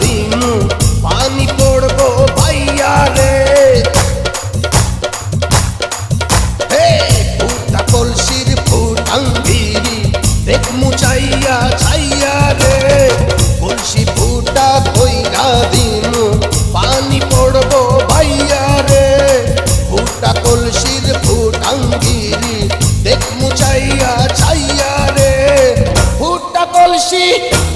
দিমু, পানি পড়ব ভাইয়া রে। হে ফুটা কলসির ফুটাং ভিড়ি দেখমু চাইয়া চাইয়া রে। কলসি ফুটা কইরা দিমু, পানি পড়ব ভাইয়া রে। ফুটা কলসির ফুটাং ভিড়ি দেখমু চাইয়া চাইয়া রে। ফুটা কলসি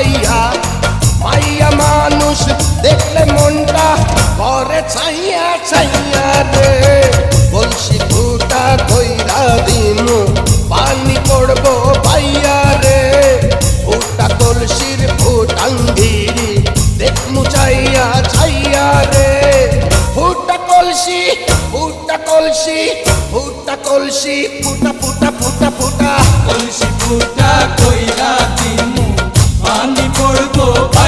ঘটাইয়া মাইয়া মানুষ দেখলে মনটা করে ছাইয়া ছাইয়া রে। বলছি, ফুটা কইরা দিমু, পানি পড়ব পাইয়া রে। ফুটা কলসির ফুটাঙ্গিরি দেখমু চাইয়া ছাইয়া রে। ফুটা কলসি ফুটা কলসি ফুটা কলসি, ফুটা ফুটা ফুটা ফুটা। কলসি ফুটা কইরা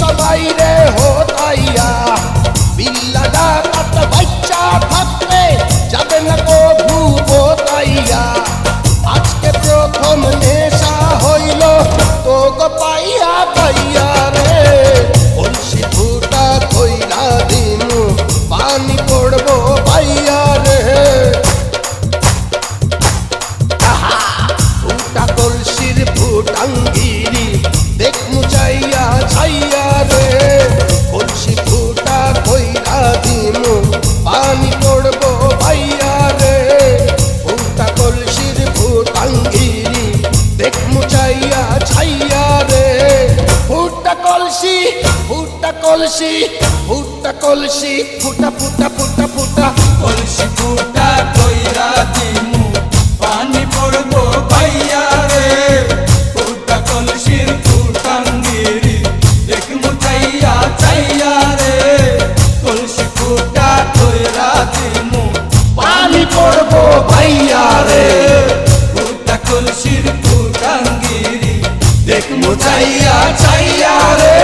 সবাই রে হোতাইয়া বিল্লা ডাকাত বাচ্চা থাকলে যাবে না কভু বোতাইয়া। আজকে প্রথম নেশা হইল তো পাইয়া কলসি, ফুটা কলসি ফুটা কলসি, ফুটা ফুটা ফুটা ফুটা কলসি। ফুটা কইরা দিমু, পানি পড়ব পাইয়া রে। ফুটা কলসির ফুটান দেখ দেখমু চাইয়া চাইয়া রে। কলসি ফুটা কইরা দিমু, পানি পড়ব পাইয়া রে। ফুটা কলসির ফুটান দেখ দেখমু চাইয়া চাইয়া রে।